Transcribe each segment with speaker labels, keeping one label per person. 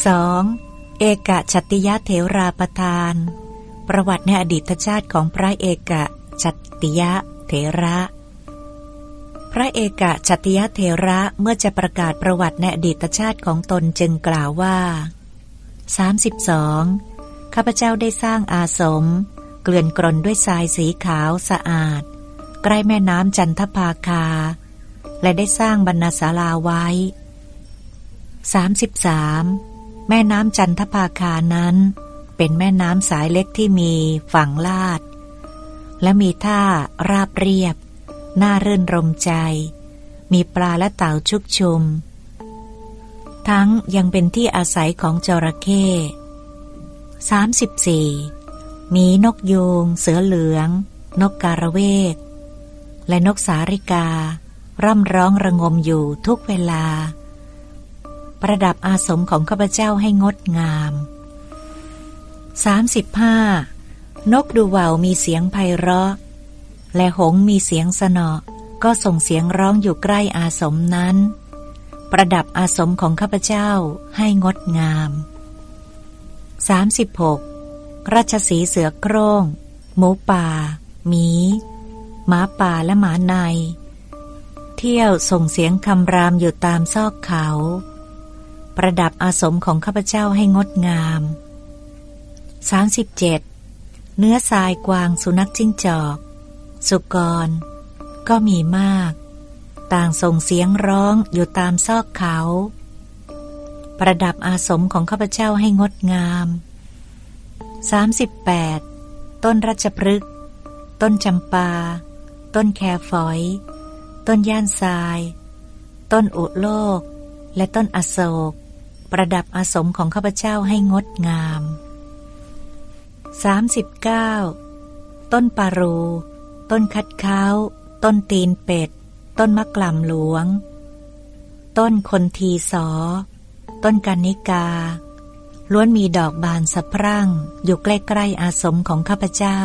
Speaker 1: 2. เอกชัตติยะเถราประทาน ประวัติในอดีตชาติของพระเอกชัตติยะเถระ พระเอกชัตติยะเถระเมื่อจะประกาศประวัติในอดีตชาติของตนจึงกล่าวว่า 32. ข้าพเจ้าได้สร้างอาสม เกลื่อนกลนด้วยทรายสีขาวสะอาด ใกล้แม่น้ำจันทภาคา และได้สร้างบรรณาศาลาไว้ 33. แม่น้ำจันทภาคานั้น เป็นแม่น้ำสายเล็กที่มีฝั่งลาด และมีท่าราบเรียบ น่ารื่นรมใจ มีปลาและเต่าชุกชุม ทั้งยังเป็นที่อาศัยของจระเข้ 34. มีนกยูง เสือเหลือง นกการะเวก และนกสาริกา ร่ำร้องระงมอยู่ทุกเวลา ประดับอาสมของข้าพเจ้าให้งดงาม 35. นกดูว่าวมีเสียงไพเราะ และหงมีเสียงสนอ ก็ส่งเสียงร้องอยู่ใกล้อาสมนั้น ประดับอาสมของข้าพเจ้าให้งดงาม 36. ราชสีเสือโครง่ง หมูป่า หมี หมาป่าและหมาใน เที่ยวส่งเสียงคำรามอยู่ตามซอกเขา ประดับอาสมของข้าพเจ้าให้งดงาม 37. เนื้อทรายกวางสุนัขจิ้งจอก สุกร ก็มีมาก ต่างส่งเสียงร้องอยู่ตามซอกเขา ประดับอาสมของข้าพเจ้าให้งดงาม 38. ต้นรัชพฤกษ์ต้นจำปา ต้นแคฝอย ต้นย่านทราย ต้นอุโลก และต้นอโศก ประดับอาสมของข้าพเจ้าให้งดงาม 39. ต้นปารู ต้นคัดเค้า ต้นตีนเป็ด ต้นมะกล่ำหลวง ต้นคนทีสอ ต้นกันนิกา ล้วนมีดอกบานสะพรั่ง อยู่ใกล้ๆอาสมของข้าพเจ้า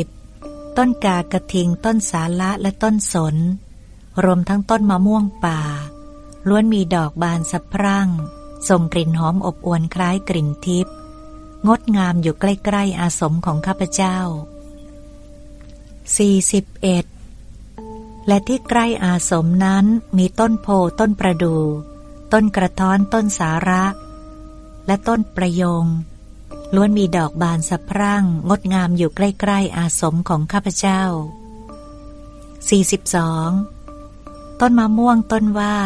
Speaker 1: 40. ต้นกากระทิง ต้นสาละและต้นสน รวมทั้งต้นมะม่วงป่า ล้วนมีดอกบานสะพรั่งส่งกลิ่นหอมอบอวนคล้ายกลิ่นทิพย์งดงามอยู่ใกล้ ๆ อาสมของข้าพเจ้า 41. และที่ใกล้อาสมนั้นมีต้นโพต้นประดูต้นกระท้อนต้นสาระ และต้นประยง ล้วนมีดอกบานสะพรั่งงดงามอยู่ใกล้ๆอาสมของข้าพเจ้า 42. ต้นมะม่วงต้นว่า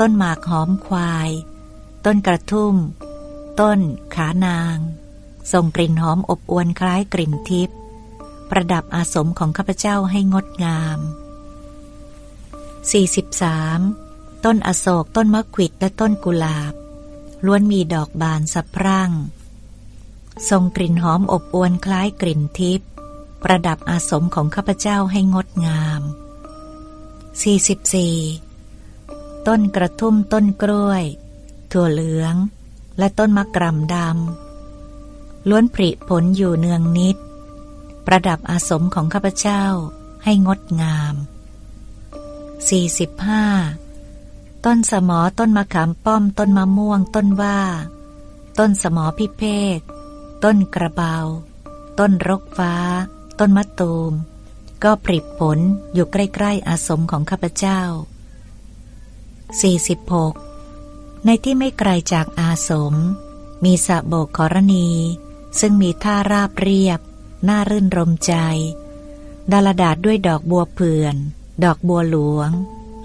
Speaker 1: ต้นหมากหอมควาย ต้นกระทุ่ม ต้นขานางส่งกลิ่นหอมอบอวนคล้ายกลิ่นทิพย์ประดับอาสมของข้าพเจ้าให้งดงาม 43. ต้นอโศกต้นมะขวิดและต้นกุหลาบ ล้วนมีดอกบานสะพรั่งทรงกลิ่นหอมอบอวนคล้ายกลิ่นทิพย์ประดับอาสมของข้าพเจ้าให้งดงาม 44. ต้นกระทุ่มต้นกล้วย ถั่วเหลือง และต้นมะกร่ำดำล้วนผลิผลอยู่เนืองนิด ประดับอาสมของข้าพเจ้าให้งดงาม 45. ต้นสมอต้นมะขามป้อมต้นมะม่วง ต้นว่า ต้นสมอพิเภกต้นกระเบา ต้นรกฟ้า ต้นมะตูม ก็ผลิผลอยู่ใกล้ ๆ อาสมของข้าพเจ้า 46. ในที่ไม่ไกลจากอาสม มีสะโบกขรณี ซึ่งมีท่าราบเรียบ น่ารื่นรมใจดาลดาษด้วยดอกบัวเผื่อน ดอกบัวหลวง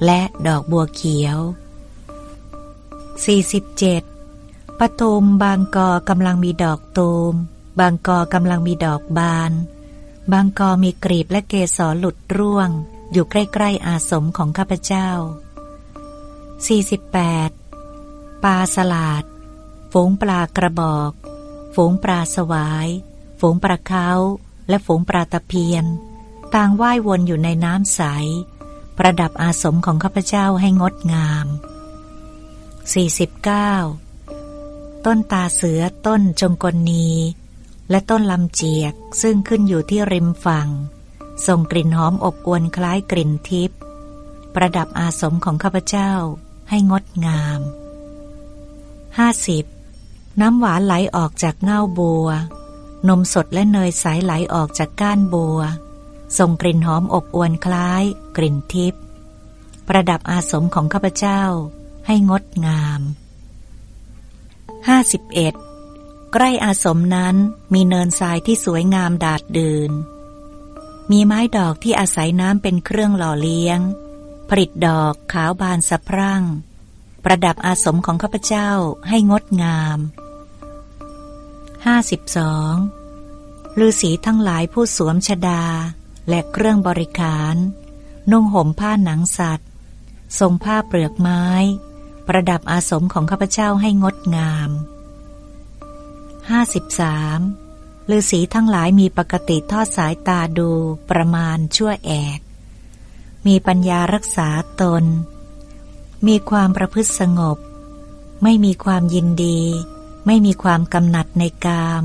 Speaker 1: และดอกบัวเขียว 47. ปทุมบางกอกำลังมีดอกตูม บางกอกำลังมีดอกบาน บางกอมีกรีบและเกสรหลุดร่วง อยู่ใกล้ ๆ อาสมของข้าพเจ้า 48. ปลาสลาด ฝูงปลากระบอก ฝูงปลาสวาย ฝูงปลาเขาและฝูงปลาตะเพียน ต่างว่ายวนอยู่ในน้ำใส ประดับอาสมของข้าพเจ้าให้งดงาม 49. ต้นตาเสือต้นจงกลนี และต้นลำเจียกซึ่งขึ้นอยู่ที่ริมฝั่ง ส่งกลิ่นหอมอบอวนคล้ายกลิ่นทิพย์ประดับอาสมของข้าพเจ้า ให้งดงามห้าสิบน้ำหวานไหลออกจากเง่าบัว นมสดและเนยใสไหลออกจากก้านบัว ส่งกลิ่นหอมอบอวนคล้าย กลิ่นทิพย์ประดับอาสมของข้าพเจ้าให้งดงามห้าสิบเอ็ดใกล้อาสมนั้นมีเนินทรายที่สวยงามดาดเดืนมีไม้ดอกที่อาศัยน้ำเป็นเครื่องหล่อเลี้ยง ผลิตดอกขาวบานสะพรั่ง ประดับอาสมของข้าพเจ้าให้งดงามห้าสิบสองฤาษีทั้งหลายผู้สวมชดา และเครื่องบริขาร นุ่งห่มผ้าหนังสัตว์ ทรงผ้าเปลือกไม้ ประดับอาสมของข้าพเจ้าให้งดงามห้าสิบสามฤาษีทั้งหลายมีปกติทอดสายตาดูประมาณชั่วแอก มีปัญญารักษาตน มีความประพฤติสงบ ไม่มีความยินดี ไม่มีความกำหนัดในกาม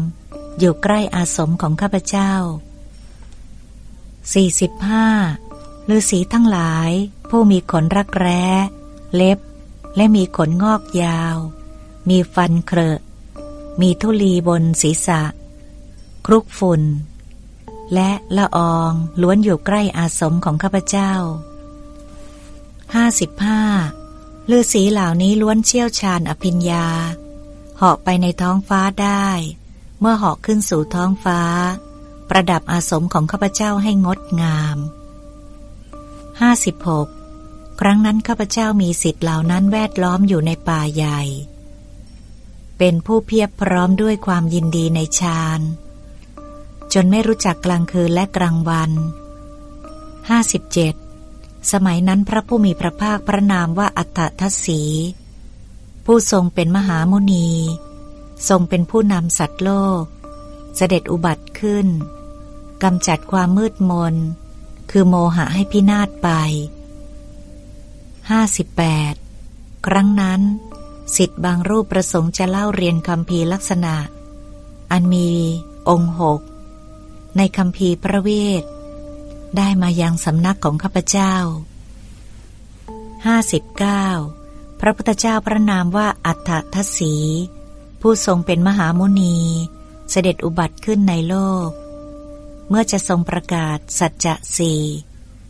Speaker 1: อยู่ใกล้อาสมของข้าพเจ้า 45 ฤาษีทั้งหลาย ผู้มีขนรักแร้ เล็บ และมีขนงอกยาว มีฟันเครอะมีทุลีบนศีรษะ ครุกฝุ่น และละอองล้วนอยู่ใกล้อาสมของข้าพเจ้าห้าสิบห้าฤาษีเหล่านี้ล้วนเชี่ยวชาญอภิญญา เหาะไปในท้องฟ้าได้ เมื่อเหาะขึ้นสู่ท้องฟ้า ประดับอาสมของข้าพเจ้าให้งดงามห้าสิบหกครั้งนั้นข้าพเจ้ามีสิทธิ์เหล่านั้นแวดล้อมอยู่ในป่าใหญ่ เป็นผู้เพียบพร้อมด้วยความยินดีในฌาน จนไม่รู้จักกลางคืนและกลางวัน 57. สมัยนั้นพระผู้มีพระภาคพระนามว่าอัตตทัศสี ผู้ทรงเป็นมหามุนี ทรงเป็นผู้นำสัตว์โลก เสด็จอุบัติขึ้นกำจัดความมืดมน คือโมหะให้พินาศไป 58. ครั้งนั้นสิทธิ์บางรูปประสงค์จะเล่าเรียนคำพีลักษณะ อันมีองค์หก ในคำพีพระเวท ได้มายังสำนักของข้าพเจ้า 59. พระพุทธเจ้าพระนามว่าอัฏฐทศสี ผู้ทรงเป็นมหามุนี เสด็จอุบัติขึ้นในโลก เมื่อจะทรงประกาศสัจจะสี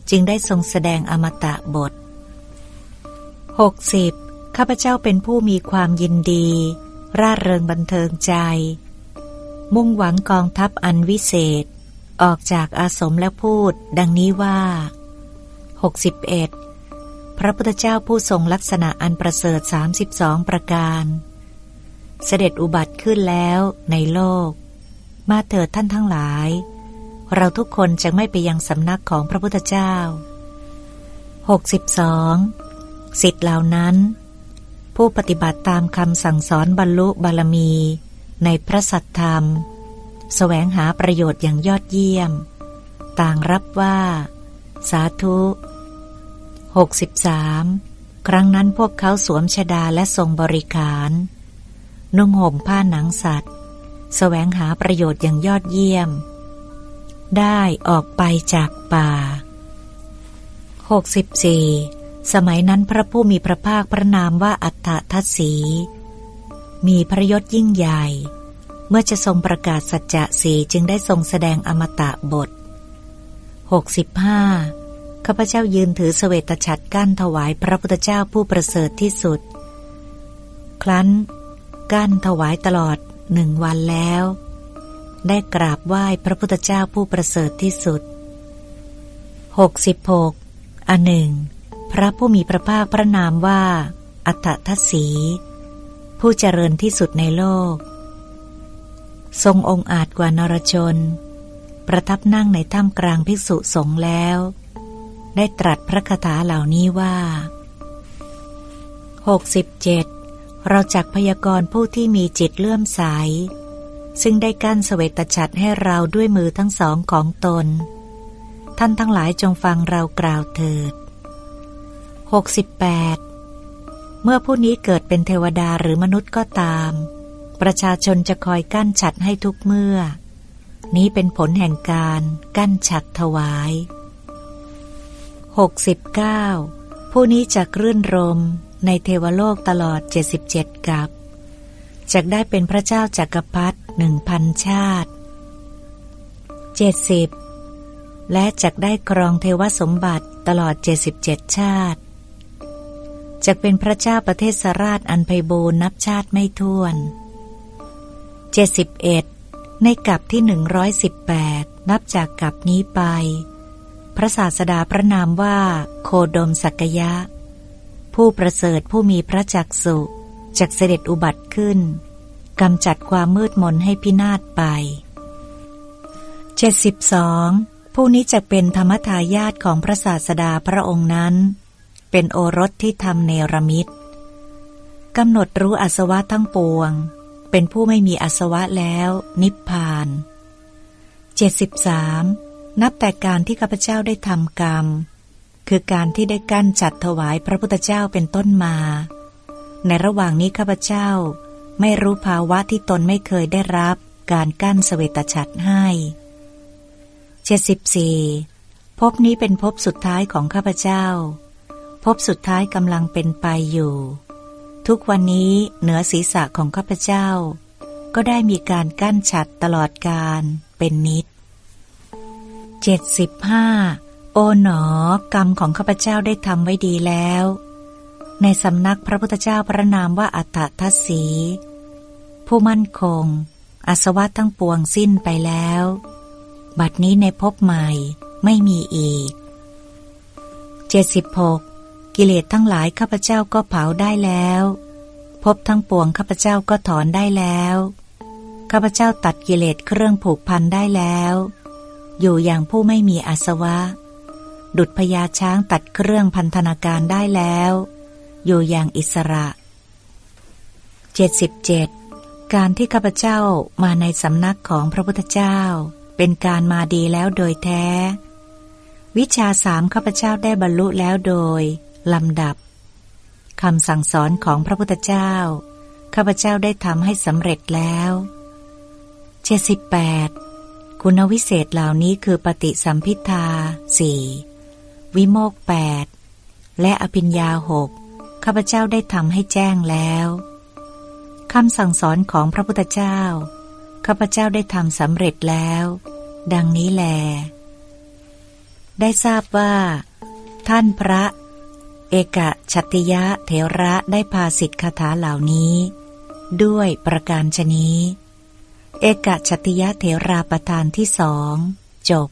Speaker 1: จึงได้ทรงแสดงอมตะบท 60. ข้าพเจ้าเป็นผู้มีความยินดี ร่าเริงบันเทิงใจ มุ่งหวังกองทัพอันวิเศษ ออกจากอาสมและพูด ดังนี้ว่า 61. พระพุทธเจ้าผู้ทรงลักษณะอันประเสริฐ 32 ประการ เสด็จอุบัติขึ้นแล้วในโลก มาเถิดท่านทั้งหลาย เราทุกคนจะไม่ไปยังสำนักของพระพุทธเจ้า 62. สิทธิ์เหล่านั้น ผู้ปฏิบัติตามคำสั่งสอนบรรลุบารมี ในพระสัทธรรมสแสวงหาประโยชน์อย่างยอดเยี่ยม ต่างรับว่า สาธุ 63 ครั้งนั้นพวกเขาสวมชดาและทรงบริขาร นุ่งห่มผ้าหนังสัตว์สแสวงหาประโยชน์อย่างยอดเยี่ยม ได้ออกไปจากป่า 64 สมัยนั้นพระผู้มีพระภาคพระนามว่าอัฏฐทัศสี มีพระยศยิ่งใหญ่ เมื่อจะทรงประกาศสัจจะสีจึงได้ทรงแสดงอมตะบท 65 ข้าพเจ้ายืนถือสเวตฉัตรกั้นถวายพระพุทธเจ้าผู้ประเสริฐที่สุด ครั้น กั้นถวายตลอดหนึ่งวันแล้ว ได้กราบไหว้พระพุทธเจ้าผู้ประเสริฐที่สุด 66อันหนึ่งพระผู้มีพระภาคพระนามว่า อัตทัศสี ผู้เจริญที่สุดในโลก ทรงองค์อาจกว่านรชน ประทับนั่งในถ้ำกลางภิกษุสงฆ์แล้ว ได้ตรัสพระคาถาเหล่านี้ว่า 67. เราจักพยากรณ์ผู้ที่มีจิตเลื่อมใส ซึ่งได้กั้นสเวตฉัตรให้เราด้วยมือทั้งสองของตน ท่านทั้งหลายจงฟังเรากล่าวเถิด 68 เมื่อผู้นี้เกิดเป็นเทวดาหรือมนุษย์ก็ตาม ประชาชนจะคอยกั้นฉัดให้ทุกเมื่อ นี้เป็นผลแห่งการกั้นฉัดถวาย 69 ผู้นี้จะรื่นรมในเทวโลกตลอด 77 กับจากได้เป็นพระเจ้าจากักรพรรดิหนึ่งพันชาติเจ็ดสิบและจากได้ครองเทวสมบัติตลอดเจ็ดสิบเจ็ดชาติ จากเป็นพระเจ้าประเทศสราชอันไพบูรณ์นับชาติไม่ถ้วนเจ็ดสิบเอ็ดในกับที่หนึ่งร้อยสิบแปดนับจากกับนี้ไป พระศาสดาพระนามว่า โคดมสักยะ ผู้ประเสริฐผู้มีพระจักสุจากเสด็จอุบัติขึ้นกำจัดความมืดมนให้พินาศไป 72. ผู้นี้จะเป็นธรรมทายาทของพระศาสดาพระองค์นั้น เป็นโอรสที่ทำเนรมิตกำหนดรู้อสวะทั้งปวง เป็นผู้ไม่มีอสวะแล้ว นิพพาน 73. นับแต่การที่ข้าพเจ้าได้ทำกรรม คือการที่ได้กั้นจัดถวายพระพุทธเจ้าเป็นต้นมา ในระหว่างนี้ข้าพเจ้าไม่รู้ภาวะที่ตนไม่เคยได้รับการกั้นสเวตฉัตรให้ 74. ภพนี้เป็นภพสุดท้ายของข้าพเจ้า ภพสุดท้ายกำลังเป็นไปอยู่ ทุกวันนี้เหนือศีรษะของข้าพเจ้า ก็ได้มีการกั้นฉัดตลอดการเป็นนิด 75. โอ๋หนอกรรมของข้าพเจ้าได้ทำไว้ดีแล้ว ในสำนักพระพุทธเจ้าพระนามว่าอัฏฐทัศสีผู้มั่นคง อาสวะทั้งปวงสิ้นไปแล้ว บัดนี้ในภพใหม่ไม่มีอีก 76. กิเลสทั้งหลายข้าพเจ้าก็เผาได้แล้วภพทั้งปวงข้าพเจ้าก็ถอนได้แล้วข้าพเจ้าตัดกิเลสเครื่องผูกพันได้แล้ว อยู่อย่างผู้ไม่มีอาสวะ ดุดพญาช้างตัดเครื่องพันธนาการได้แล้ว อยู่อย่างอิสระ 77. การที่ข้าพเจ้ามาในสำนักของพระพุทธเจ้า เป็นการมาดีแล้วโดยแท้ วิชาสามข้าพเจ้าได้บรรลุแล้วโดย ลำดับคำสั่งสอนของพระพุทธเจ้า ข้าพเจ้าได้ทำให้สำเร็จแล้ว 78. คุณวิเศษเหล่านี้คือปฏิสัมพิทาสี่วิโมกแปดและอภิญญาหกข้าพเจ้าได้ทำให้แจ้งแล้วคำสั่งสอนของพระพุทธเจ้า ข้าพเจ้าได้ทำสำเร็จแล้ว ดังนี้แล ได้ทราบว่า ท่านพระ เอกชัตติยะเถระได้พาสิทธิคาถาเหล่านี้ ด้วยประการชนี้ เอกชัตติยะเถราประธานที่สองจบ